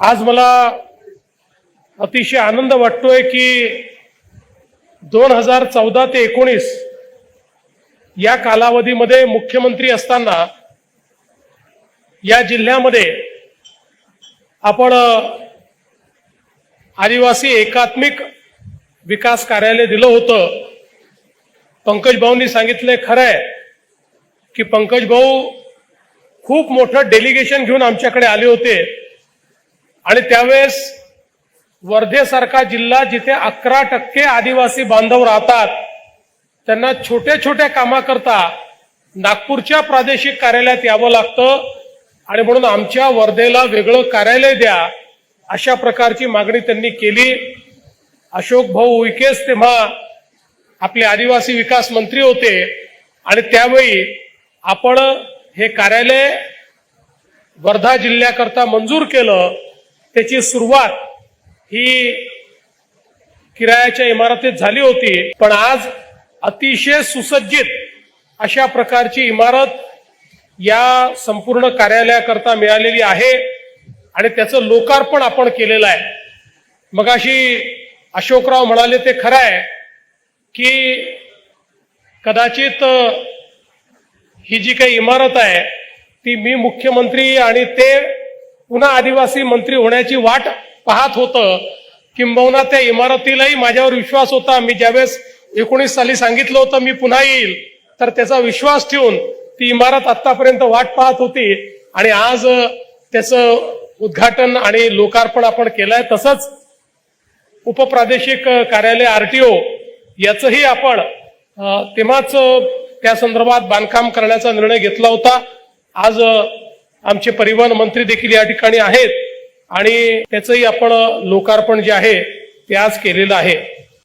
आज मला अतिशय आनंद वाटतोय की दोन हजार चौदा ते एकोणीस या कालावधीमध्ये मुख्यमंत्री असताना या जिल्ह्यामध्ये आपण आदिवासी एकात्मिक विकास कार्यालय दिलं होतं. पंकज भाऊंनी सांगितलंय खरं आहे की पंकज भाऊ खूप मोठं डेलिगेशन घेऊन आमच्याकडे आले होते. आणि त्यावेळेस वर्धेसारखा जिल्हा जिथे अकरा टक्के आदिवासी बांधव राहतात त्यांना छोट्या छोट्या कामाकरता नागपूरच्या प्रादेशिक कार्यालयात यावं लागतं आणि म्हणून आमच्या वर्धेला वेगळं कार्यालय द्या अशा प्रकारची मागणी त्यांनी केली. अशोक भाऊ उईकेच तेव्हा आपले आदिवासी विकास मंत्री होते आणि त्यावेळी आपण हे कार्यालय वर्धा जिल्ह्याकरता मंजूर केलं. त्याची सुरुवात ही किरायाच्या इमारतीत झाली होती. पण आज अतिशय सुसज्जित अशा प्रकारची इमारत या संपूर्ण कार्यालयाकरता मिळालेली आहे आणि त्याचं लोकार्पण आपण केलेलं आहे. मगाशी अशोकराव म्हणाले ते खरं आहे की कदाचित ही जी काही इमारत आहे ती मी मुख्यमंत्री आणि ते पुन्हा आदिवासी मंत्री होण्याची वाट पाहत होतं. किंबहुना त्या इमारतीलाही माझ्यावर विश्वास होता. मी ज्यावेळेस एकोणीस साली सांगितलं होतं मी पुन्हा येईल. तर त्याचा विश्वास ठेवून ती इमारत आतापर्यंत वाट पाहत होती. आणि आज त्याचं उद्घाटन आणि लोकार्पण आपण केलंय. तसंच उपप्रादेशिक कार्यालय आरटीओ याचंही आपण तेव्हाच त्या संदर्भात बांधकाम करण्याचा निर्णय घेतला होता. आज आमचे परिवहन मंत्री देखील या ठिकाणी आहेत आणि त्याचंही आपण लोकार्पण जे आहे ते आज केलेलं आहे.